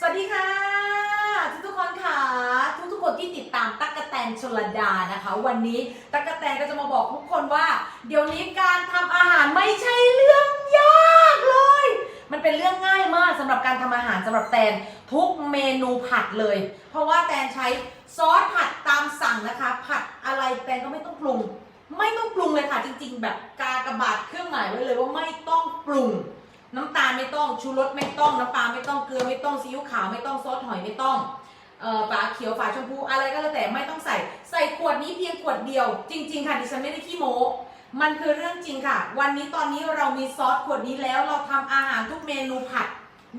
สวัสดีค่ะ ทุกทุกคนค่ะ ทุกทุกคนที่ติดตามตั๊กกะแตนชลดานะคะ วันนี้ตั๊กกะแตนก็จะมาบอกทุกคนว่า เดี๋ยวนี้การทำอาหารไม่ใช่เรื่องยากเลย มันเป็นเรื่องง่ายมากสำหรับการทำอาหารสำหรับแตนทุกเมนูผัดเลย เพราะว่าแตนใช้ซอสผัดตามสั่งนะคะ ผัดอะไรแตนก็ไม่ต้องปรุง ไม่ต้องปรุงเลยค่ะจริง ๆ แบบกากระบาดเครื่องหมายไว้เลยว่าไม่ต้องปรุง น้ำตาลไม่ต้องชูรสไม่ต้องน้ำปลาไม่ต้องเกลือไม่ต้องซีอิ๊วขาวไม่ต้องซอสหอยไม่ต้องเอ่อฝาเขียวฝาชมพูอะไรก็แล้วแต่ไม่ต้องใส่ ใส่ขวดนี้เพียงขวดเดียว จริง ๆ ค่ะดิฉันไม่ได้ขี้โม้มันคือเรื่องจริงค่ะ วันนี้ตอนนี้เรามีซอสขวดนี้แล้วเราทำอาหารทุกเมนูผัด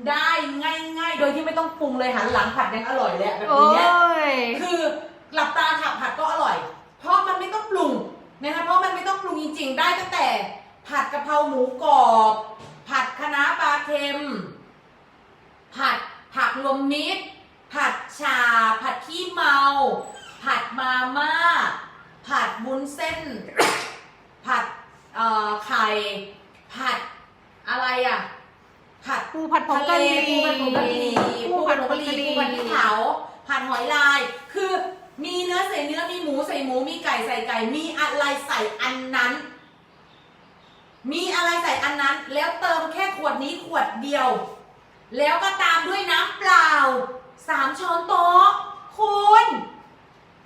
ได้ง่ายๆ โดยที่ไม่ต้องปรุงเลยหันหลังผัดยังอร่อยเลยอะแบบโอ้นี้ยคือหลับตาขับผัดก็อร่อย เพราะมันไม่ต้องปรุงนะคะเพราะมันไม่ต้องปรุงจริง ๆ ได้ตั้งแต่ผัดกะเพราหมูกรอบ ผัดคะน้าปลาเค็ม ผัดผักรวมมิตร ผัดชา ผัดขี้เมา ผัดมาม่า ผัดบุนเส้น ผัดเอ่อไข่ ผัดอะไรอะ ผัดปูผัดผงกะหรี่ปูผัดผงกะหรี่ปูผัดผงกะหรี่ปูผัดพริกเผาผัดหอยลาย คือมีเนื้อใส่เนื้อ มีหมูใส่หมู มีไก่ใส่ไก่ มีอะไรใส่อันนั้น มีอะไรใส่อันนั้น แล้วเติมแค่ขวดนี้ขวดเดียว แล้วก็ตามด้วยน้ำเปล่าสามช้อนโต๊ะคุณ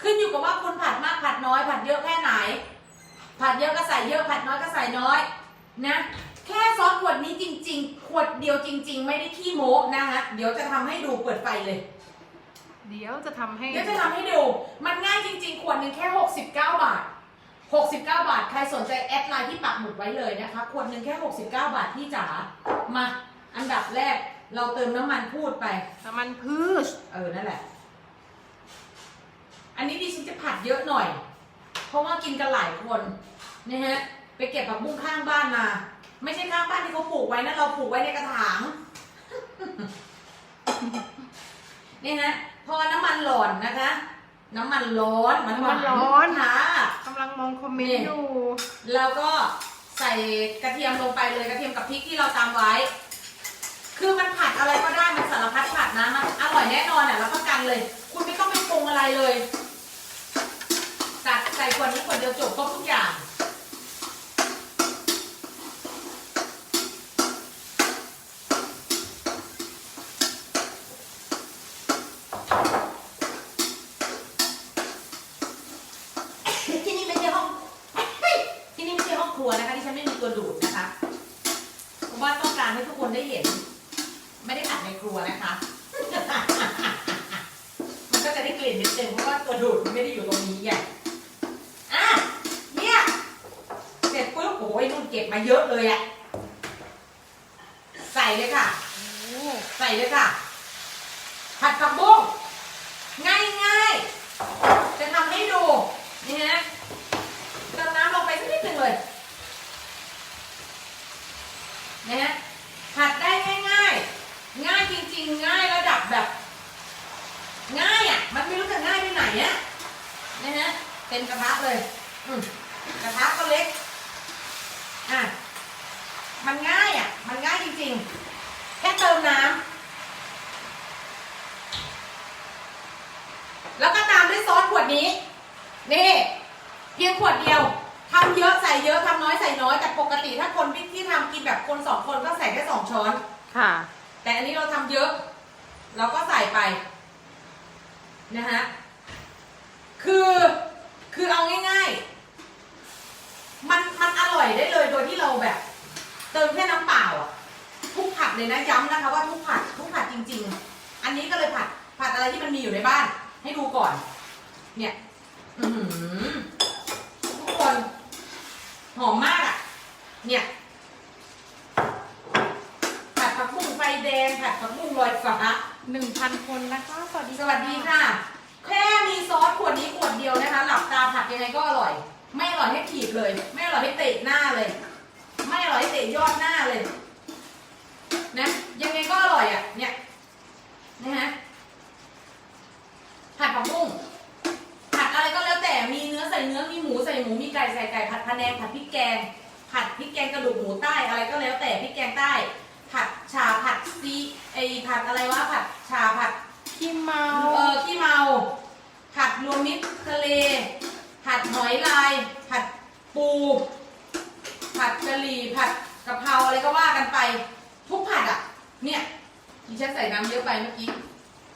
ขึ้นอยู่กับว่าคุณผัดมากผัดน้อย ผัดเยอะแค่ไหน ผัดเยอะก็ใส่เยอะผัดน้อยก็ใส่น้อยนะแค่ซอสขวดนี้จริง ๆ ขวดเดียวจริง ๆ ไม่ได้ขี้โม้นะคะเดี๋ยวจะทำให้ดูเปิดไฟเลย เดี๋ยวจะทำให้เดี๋ยวจะทำให้ดู มันง่ายจริง ๆ ขวดหนึ่งแค่ 69 บาท 69 บาท ใครสนใจแอดไลน์ที่ปักหมุดไว้เลยนะคะ ขวดหนึ่งแค่ 69 บาทพี่จ๋า มา อันดับแรกเราเติมน้ำมันพูดไป น้ำมันพืช เออ นั่นแหละ อันนี้ดิฉันจะผัดเยอะหน่อย เพราะว่ากินกันหลายคนนะฮะ ไปเก็บผักบุ้งข้างบ้านมา ไม่ใช่ข้างบ้านที่เขาปลูกไว้นะเราปลูกไว้ในกระถาง นี่ฮะ พอน้ำมันหล่อนนะคะ น้ำมันร้อนมันหวาน้ำมันร้อน ค่ะ กำลังมองคอมเมนต์อยู่ แล้วก็ใส่กระเทียมลงไปเลยกระเทียมกับพริกที่เราตำไว้ คือมันผัดอะไรก็ได้มันสารพัดผัดนะมันอร่อยแน่นอนอะรับประกันเลย คุณไม่ต้องไปปรุงอะไรเลยจัดใส่ขวดนี้ขวดเดียวจบครบทุกอย่าง ที่นี่ไม่ใช่ห้องเฮ้ยที่นี่ไม่ใช่ห้องค รัวนะคะที่ฉันไม่มีตัวดูดนะคะ เพราะว่าต้องการให้ทุกคนได้เห็น ไม่ได้ผัดในครัวนะคะ มันก็จะได้กลิ่นนิดนึงเพราะว่าตัวดูดมันไม่ได้อยู่ตรงนี้ไงอะเนี่ยเสร็จปุ๊บโอ้ยนุ่นเก็บมาเยอะเลยอะใส่เลยค่ะ ใส่เลยค่ะผัดผักบุ้งายง่ายๆจะทำให้ดู นี่ฮะเติมน้ำลงไปสักนิดหนึ่งเลยนะฮะผัดได้ง่ายๆ ง่ายจริงๆ ง่ายระดับแบบ ง่ายอะ มันไม่รู้จะง่ายไปไหนอะนะฮะเต็มกระทะเลยอืมกระทะก็ เล็กอะมันง่ายอะ มันง่ายจริง ๆ แค่เติมน้ำแล้วก็ตามด้วยซอสขวดนี้ นี่เพียงขวดเดียวทำเยอะใส่เยอะทำน้อยใส่น้อย แต่ปกติถ้าคนที่ทำกินแบบคนสองคนก็ใส่แค่สองช้อน ค่ะ แต่อันนี้เราทำเยอะ เราก็ใส่ไป นะฮะ คือ คือเอาง่ายๆมันมันอร่อย ได้เลยโดยที่เราแบบ เติมแค่น้ำเปล่าอะทุกผัดเลยนะย้ำนะคะว่าทุกผัดทุกผัดจริง ๆ อันนี้ก็เลยผัดผัดอะไรที่มันมีอยู่ในบ้าน ให้ดูก่อน เนี่ย อือหือทุกคนหอมมากอะ เนี่ยผัดผักบุ้งไฟแดงผัดผักบุ้งลอยฟ้าหนึ่งพันคนนะคะ สวัสดีสวัสดีค่ะ แค่มีซอสขวดนี้ขวดเดียวนะคะ หลับตาผัดยังไงก็อร่อย ไม่อร่อยให้ถีบเลย ไม่อร่อยให้เตะหน้าเลย ไม่อร่อยให้เตะยอดหน้าเลย นะ ยังไงก็อร่อยอะ เนี่ย นะฮะ ผัดผักบุ้ง ผัดอะไรก็แล้วแต่ มีเนื้อใส่เนื้อ มีหมูใส่หมู มีไก่ใส่ไก่ ผัดพะแนง ผัดพริกแกง ผัดพริกแกงกระดูกหมูใต้ อะไรก็แล้วแต่พริกแกงใต้ ผัดชา ผัดซีไอผัดอะไรวะ ผัดชา ผัดขี้เมา เออขี้เมา ผัดรวมมิตรทะเล ผัดหอยลาย ผัดปู ผัดกะหรี่ผัดกะเพราอะไรก็ว่ากันไป ทุกผัดอะ เนี่ยดิฉันใส่น้ำเยอะไปเมื่อกี้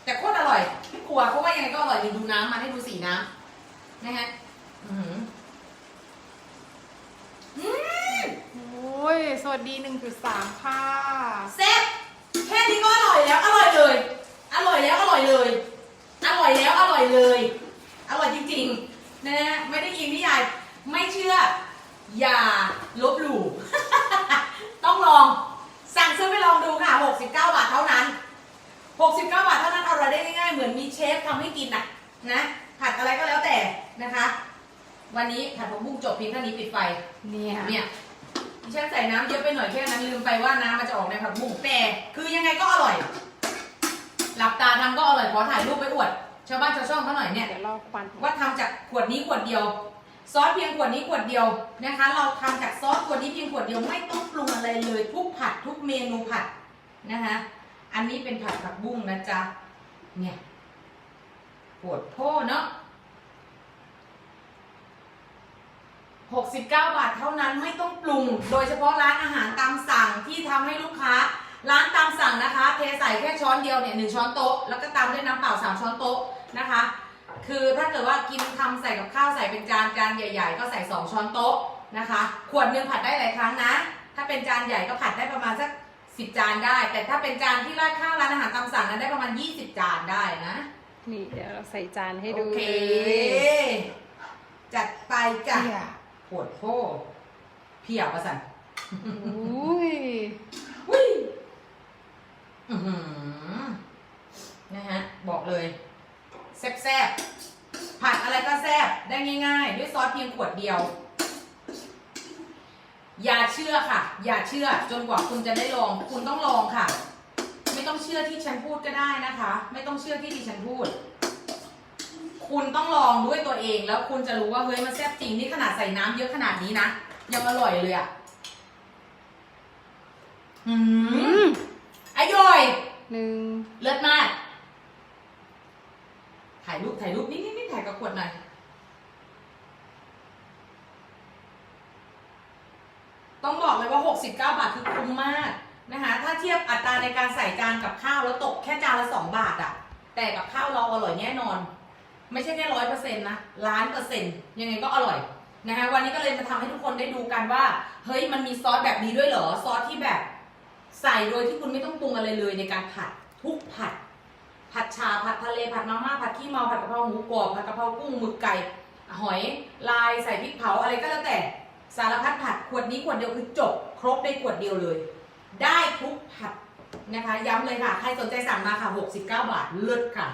แต่โคตรอร่อยไม่กลัวเพราะว่ายังไงก็อร่อยดีดูน้ำมาให้ดูสีน้ำนะฮะอื้อหืออืมโอ้ย สวัสดี 1.3 ค่ะ เซ็ตแค่นี้ก็อร่อยแล้ว อร่อยเลย อร่อยแล้วอร่อยเลย อร่อยแล้วอร่อยเลย อร่อยจริงๆ นะฮะไม่ได้ยินนิยาย ไม่เชื่อ อย่าลบหลู่ ต้องลอง สั่งซื้อไปลองดูค่ะ 69 บาทเท่านั้น 69 บาทเท่านั้นเอาอะไรได้ง่ายๆ เหมือนมีเชฟทำให้กินน่ะนะ ผัดอะไรก็แล้วแต่นะคะ วันนี้ผัดผักบุ้งจบเพียงเท่านี้ปิดไฟ เนี่ยเนี่ยดิฉันใส่น้ำเยอะไปหน่อยแค่นั้นลืมไปว่าน้ำมันจะออกในผักบุ้งแต่คือยังไงก็อร่อย หลับตาทำก็อร่อยขอถ่ายรูปไปอวด ชาวบ้านชาวช่องเขาหน่อยเนี่ย เดี๋ยวเราควันว่าทำจากขวดนี้ขวดเดียว ซอสเพียงขวดนี้ขวดเดียวนะคะ เราทำจากซอสขวดนี้เพียงขวดเดียวไม่ต้องปรุงอะไรเลยทุกผัดทุกเมนูผัดนะคะ อันนี้เป็นผัดผักบุ้งนะจ๊ะเนี่ยปวดโพ่เนาะ69 บาทเท่านั้นไม่ต้องปรุง โดยเฉพาะร้านอาหารตามสั่งที่ทำให้ลูกค้า ร้านตามสั่งนะคะ เทใส่แค่ช้อนเดียวเนี่ยหนึ่งช้อนโต๊ะแล้วก็ตามด้วยน้ำเปล่าสามช้อนโต๊ะ นะคะ คือถ้าเกิดว่ากินทำใส่กับข้าวใส่เป็นจานจานใหญ่ ๆ ก็ใส่2ช้อนโต๊ะนะคะ ขวดหนึ่งผัดได้หลายครั้งนะ ถ้าเป็นจานใหญ่ก็ผัดได้ประมาณสัก10จานได้ แต่ถ้าเป็นจานที่ราดข้าวร้านอาหารตามสั่งนั้นได้ประมาณ 20 จานได้นะนี่เดี๋ยวเราใส่จานให้ดูโอเคเลยจัดไปจ้ะเพียปวดโพเพียประสันอุ้ยอุ้ยอือหือนะฮะ บอกเลย แซ่บๆ ผัดอะไรก็แซ่บได้ง่าย ๆ ด้วยซอสเพียงขวดเดียว อย่าเชื่อค่ะ อย่าเชื่อจนกว่าคุณจะได้ลอง คุณต้องลองค่ะ ไม่ต้องเชื่อที่ฉันพูดก็ได้นะคะ ไม่ต้องเชื่อที่ดิฉันพูด คุณต้องลองด้วยตัวเองแล้วคุณจะรู้ว่าเฮ้ยมันแซ่บจริงนี่ขนาดใส่น้ำเยอะขนาดนี้นะยังอร่อยเลยอะ่ะอือืมมอร่อยหนึ่งเลิศมาก ถ่ายรูปถ่ายรูปนี่นี่นี่ถ่ายกับขวดหน่อยต้องบอกเลยว่า 69 บาทคือคุ้มมากนะคะ ถ้าเทียบอัตราในการใส่จานกับข้าวแล้วตกแค่จานละ 2 บาทอะแต่กับข้าวเราอร่อยแน่นอน ไม่ใช่แค่ร้อยเปอร์เซ็นต์นะล้านเปอร์เซ็นต์ยังไงก็อร่อยนะคะวันนี้ก็เลยมาทำให้ทุกคนได้ดูกันว่า เฮ้ยมันมีซอสแบบนี้ด้วยเหรอ ซอสที่แบบ ใส่โดยที่คุณไม่ต้องปรุงอะไรเลยในการผัดทุกผัด ผัดชาผัดทะเลผัดมาม่าผัดขี้เมาผัดกะเพราหมูกรอบผัดกะเพรากุ้งหมึกไก่ หอยลายใส่พริกเผาอะไรก็แล้วแต่สารพัดผัดขวดนี้ขวดเดียวคือจบ ครบในขวดเดียวเลย ได้ทุกผัดนะคะ ย้ำเลยค่ะ ใครสนใจสั่งมาค่ะ 69 บาทเลิศค่ะ